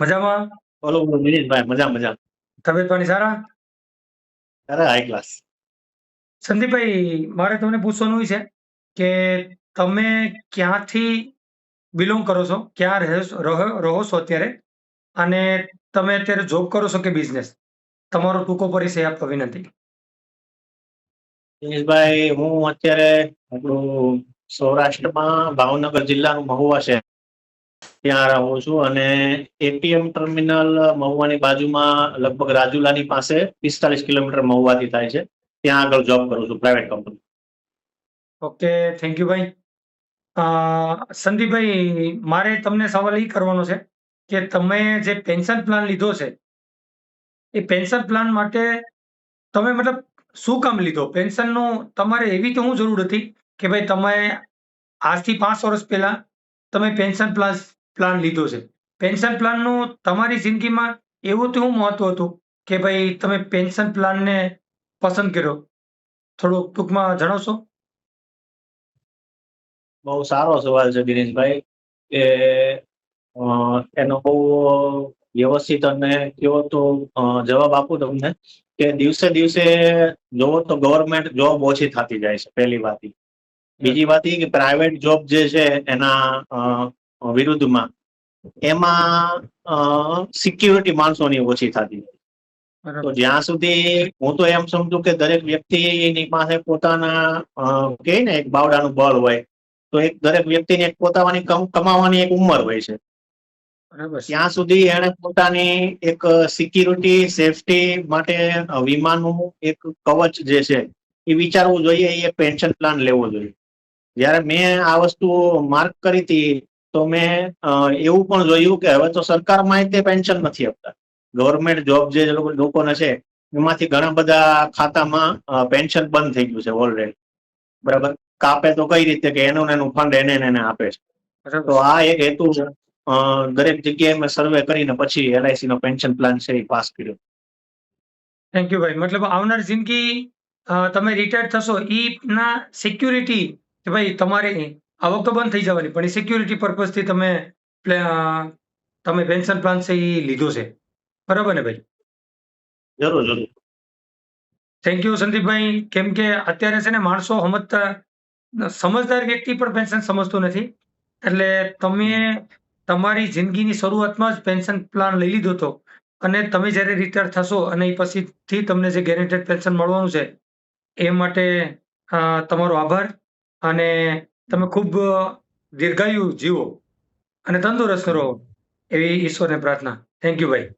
મજામાં? બોલો બોલો દિનેશભાઈ મજા મજા. તબિયત પાણી સારા? અરે હાઈ ક્લાસ સંદીપભાઈ મારે તમને પૂછવાનું છે કે તમે ક્યાંથી બિલોંગ કરો છો? ક્યાં રહો છો- રહો છો અત્યારે? અને તમે અત્યારે જોબ કરો છો કે બિઝનેસ તમારો ટૂંકો પરિચય આપવા વિનંતી. દિનેશભાઈ હું અત્યારે આપણું સૌરાષ્ટ્રમાં ભાવનગર જિલ્લાનું મહુવા છે. ત્યાં રહું છું અને એટીએમ ટર્મિનલ મહુવાની બાજુમાં લગભગ રાજુલાની પાસે પિસ્તાલીસ કિલોમીટર મહુવાથી થાય છે. ત્યાં આગળ જોબ કરું છું private company okay thank you ભાઈ. સંદીપભાઈ, મારે તમને સવાલ એ કરવાનો છે કે તમે જે પેન્શન પ્લાન લીધો છે, એ પેન્શન પ્લાન માટે તમે મતલબ શું કામ લીધો? પેન્શનનું તમારે એવી તો હું જરૂર હતી કે ભાઈ તમે આજથી પાંચ વર્ષ પહેલા તમે પેન્શન પ્લાન પ્લાન લીધો છે. પેન્શન પ્લાનનું તમારી જિંદગીમાં એવું તો શું મહત્વ હતું કે ભાઈ તમે પેન્શન પ્લાનને પસંદ કર્યો. થોડુંક ટૂંકમાં જણાવશો? બહુ સારો સવાલ છે દિનેશભાઈ, કે એનો બહુ વ્યવસ્થિત અને કેવો તો જવાબ આપું તમને કે દિવસે દિવસે જોવો તો ગવર્મેન્ટ જોબ ઓછી થતી જાય છે, પહેલી વાત બીજી વાત એ કે પ્રાઇવેટ જોબ જે છે એના વિરુદ્ધમાં. એમાં સિક્યુરિટી માણસોની ઓછી થતી તો જ્યાં સુધી હું તો એમ સમજુ કે દરેક વ્યક્તિની પાસે પોતાના કે ને એક બાવડાનું બળ હોય તો એક દરેક વ્યક્તિને એક પોતાની કમાવાની એક ઉંમર હોય છે. બરાબર. ત્યાં સુધી એને પોતાની એક સિક્યુરિટી સેફટી માટે વીમાનું એક કવચ જે છે એ વિચારવું જોઈએ એ પેન્શન પ્લાન લેવો જોઈએ. જ્યારે મેં આ વસ્તુ માર્ક કરી હતી તો મેં એવું પણ જોયું કે હવે તો સરકારમાં તે પેન્શન નથી આપતા. ગવર્મેન્ટ જોબ જે લોકો- લોકોને છે એમાંથી ઘણા બધા ખાતામાં પેન્શન બંધ થઈ ગયું છે ઓલરેડી બરાબર? કાપે તો કઈ રીતે કે એનું એનું ફંડ એને એને આપે છે. તો આ એક હેતુ દરેક જગ્યાએ મેં સર્વે કરીને પછી એલઆઈસી નો પેન્શન પ્લાન છે એ પાસ કર્યો. થેન્ક યુ ભાઈ. મતલબ આવનાર જિંદગી તમે રિટાયર થશો ઈ ના સિક્યુરિટી કે ભાઈ તમારે આવક તો બંધ થઈ જવાની પણ એ સિક્યુરિટી પર્પઝથી તમે પ્લે- તમે પેન્શન પ્લાન છે એ લીધો છે. બરાબર ને ભાઈ? જરૂર જરૂર. થેન્ક યુ સંદીપભાઈ. કેમ કે અત્યારે છે ને માણસો સમજતા સમજદાર વ્યક્તિ પણ પેન્શન સમજતું નથી. એટલે તમે તમારી જિંદગીની શરૂઆતમાં જ પેન્શન પ્લાન લઈ લીધો હતો અને તમે જ્યારે રિટાયર થશો અને એ પછીથી તમને જે ગેરેન્ટેડ પેન્શન મળવાનું છે એ માટે તમારો આભાર. અને તમે ખૂબ દીર્ઘાયુ જીવો અને તંદુરસ્ત રહો એવી ઈશ્વરને પ્રાર્થના. થેન્ક યુ ભાઈ